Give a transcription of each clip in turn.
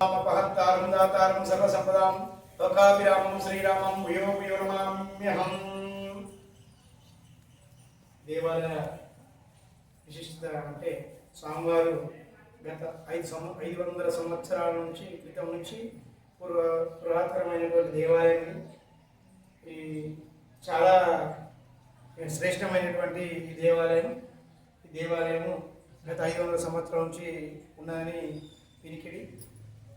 రామపహత్తారం దాతారం సర్వసంపదాం లోకాభిరామం శ్రీరామం భూయో దేవాలయ విశిష్టత అంటే స్వామివారు గత ఐదు సంవ ఐదు వందల సంవత్సరాల నుంచి క్రితం నుంచి పురా పురాతనమైనటువంటి దేవాలయం ఈ చాలా శ్రేష్టమైనటువంటి ఈ దేవాలయం ఈ దేవాలయము గత ఐదు వందల సంవత్సరాల నుంచి ఉన్నదని వినికిడి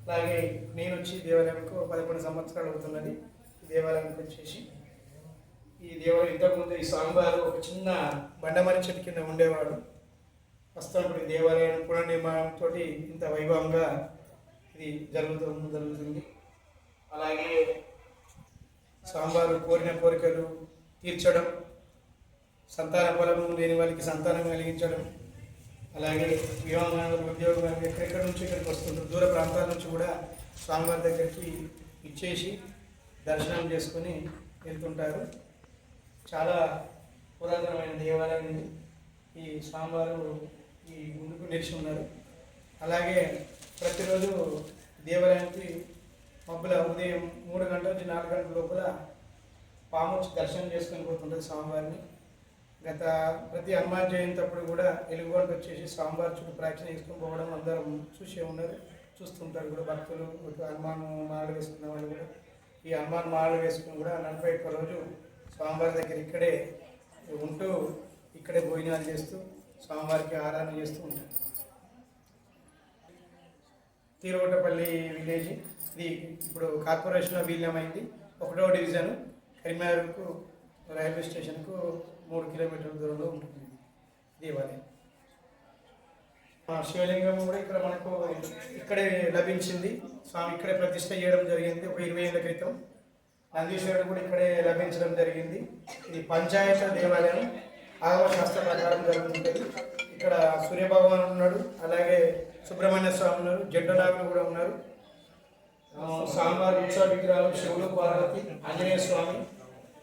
అలాగే నేను వచ్చి దేవాలయంకు పదకొండు సంవత్సరాలు అవుతున్నది ఈ దేవాలయానికి వచ్చేసి. ఈ దేవాలయం ఇంతకుముందు ఈ స్వామివారు ఒక చిన్న బండమరి చెట్టు కింద ఉండేవాడు. ప్రస్తుతం ఈ దేవాలయం పునర్నిర్మాణంతో ఇంత వైభవంగా ఇది జరుగుతూ జరుగుతుంది. అలాగే స్వామివారు కోరిన కోరికలు తీర్చడం సంతాన బలము లేని వాళ్ళకి సంతానం కలిగించడం అలాగే వివాహాలు ఉద్యోగాలు ఎక్కడెక్కడ నుంచి ఇక్కడికి వస్తుంటారు దూర ప్రాంతాల నుంచి కూడా స్వామివారి దగ్గరికి ఇచ్చేసి దర్శనం చేసుకొని వెళ్తుంటారు. చాలా పురాతనమైన దేవాలయం ఇది ఈ స్వామివారు ఈ ముందుకు నిలిచి ఉన్నారు. అలాగే ప్రతిరోజు దేవాలయానికి మబ్బుల ఉదయం మూడు గంటల నుంచి నాలుగు గంటల లోపల పాము దర్శనం చేసుకొని పోతుంటుంది స్వామివారిని. గత ప్రతి హనుమాన్ జయంతి అప్పుడు కూడా ఎలుగుబంటి వచ్చేసి స్వామివారి చుట్టూ ప్రాచీన చేసుకొని పోవడం అందరం చూసే ఉన్నారు చూస్తుంటారు కూడా భక్తులు. హనుమాన్ మాలలు వేసుకున్న వాళ్ళు కూడా. ఈ హనుమాన్ మాలలు వేసుకుని కూడా నలభై ఒక్క రోజు స్వామివారి దగ్గర ఇక్కడే ఉంటూ ఇక్కడే భోజనాలు చేస్తూ స్వామివారికి ఆరాధన చేస్తూ ఉంటారు. తీరుగొట్టపల్లి విలేజ్ ఇది ఇప్పుడు కార్పొరేషన్లో విలీనమైంది ఒకటో డివిజన్ కరీంనగర్కు రైల్వే స్టేషన్కు మూడు కిలోమీటర్ల దూరంలో ఉంటుంది దేవాలయం. శివలింగం కూడా ఇక్కడ మనకు ఇక్కడే లభించింది. స్వామి ఇక్కడే ప్రతిష్ట చేయడం జరిగింది ఒక ఇరవై ఏళ్ళ క్రితం. నందీశ్వరుడు కూడా ఇక్కడే లభించడం జరిగింది. ఇది పంచాయత దేవాలయం. ఆగమ శాస్త్ర ప్రకారం జరుగుతుంది. ఇక్కడ సూర్యభగవాన్ ఉన్నాడు. అలాగే సుబ్రహ్మణ్య స్వామి ఉన్నారు. జడ్డనాగులు కూడా ఉన్నారు. స్వామివారి ఉత్సవ విగ్రహాలు శివుడు పార్వతి ఆంజనేయ స్వామి.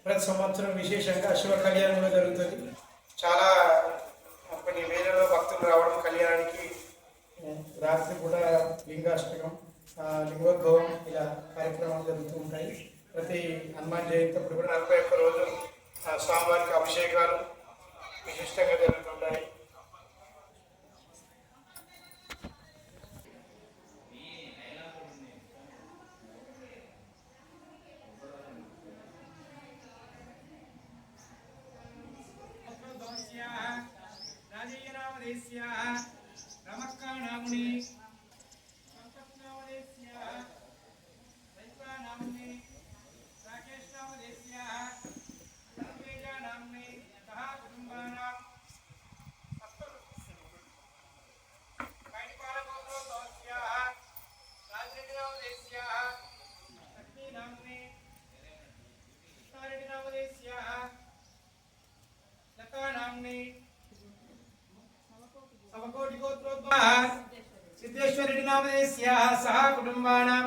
ప్రతి సంవత్సరం విశేషంగా శివ కళ్యాణం కూడా జరుగుతుంది. చాలా కొన్ని వేలలో భక్తులు రావడం కళ్యాణానికి రాత్రి కూడా లింగాష్టకం లింగోద్భవం ఇలా కార్యక్రమాలు జరుగుతూ ఉంటాయి. ప్రతి హనుమాన్ జయంతి అప్పుడు కూడా నలభై ఒక్క రోజు స్వామివారికి అభిషేకాలు విశిష్టంగా జరుగుతుంటాయి. రమక్కానాముని లతానామ్ని సిద్ధేశ్వరుడి నామదేశ్య సహ కుటుంబానాం.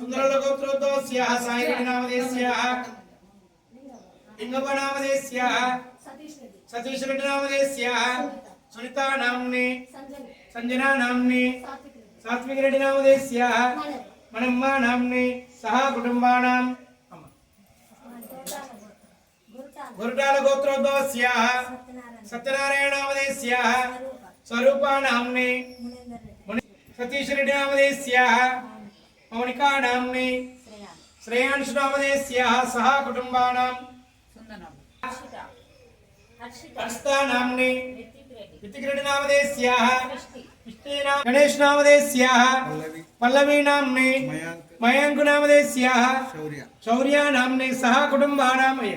సుందరంలో గోత్రోద్భవస్య సాయిరెడ్డి. నామదేశ్య లింగప నామదేశ్య సతీష్ రెడ్డి సతీష్ రెడ్డి నామదేశ్య సునీత. నామ్ని సంజనా. నామ్ని సాత్విక్ రెడ్డి నామదేశ్య మనమ్మ. నామ్ని సహ కుటుంబానాం. గురుటాల గోత్రోద్భవస్య సత్యనారాయణ సత్యనారాయణ నామదేశ్య స్వరూప స్వరూప నామ్ని మునేందర్ రెడ్డి ముని సతీష్ రెడ్డి నామదేశ్య మౌనికా నామ్ని శ్రేయాన్ శ్రేయాంశు నామదేశ్య సహ కుటుంబానాం సుందరం హర్షిత హర్షిత హర్షితా నామ్ని రితిక్ రెడ్డి నామదేశ్య గణేష్ నామదేశ్య పల్లవి నామ్ని మయాంకు నామదేశ్య శౌర్య నామ్ని సహ కుటుంబానాం అయ్య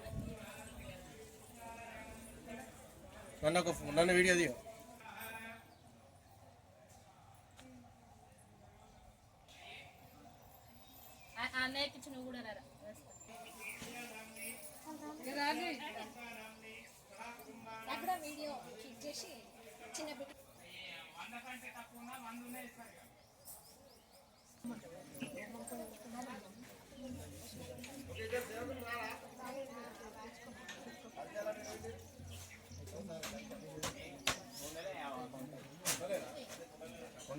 నన్ను ఒక నన్ను వీడియో దిగు అన్నయ్యకి ఇచ్చి నువ్వు కూడా రా నాకు కూడా వీడియో షూట్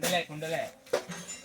చేసి చిన్న బిడ్డ కుండలే కుండలే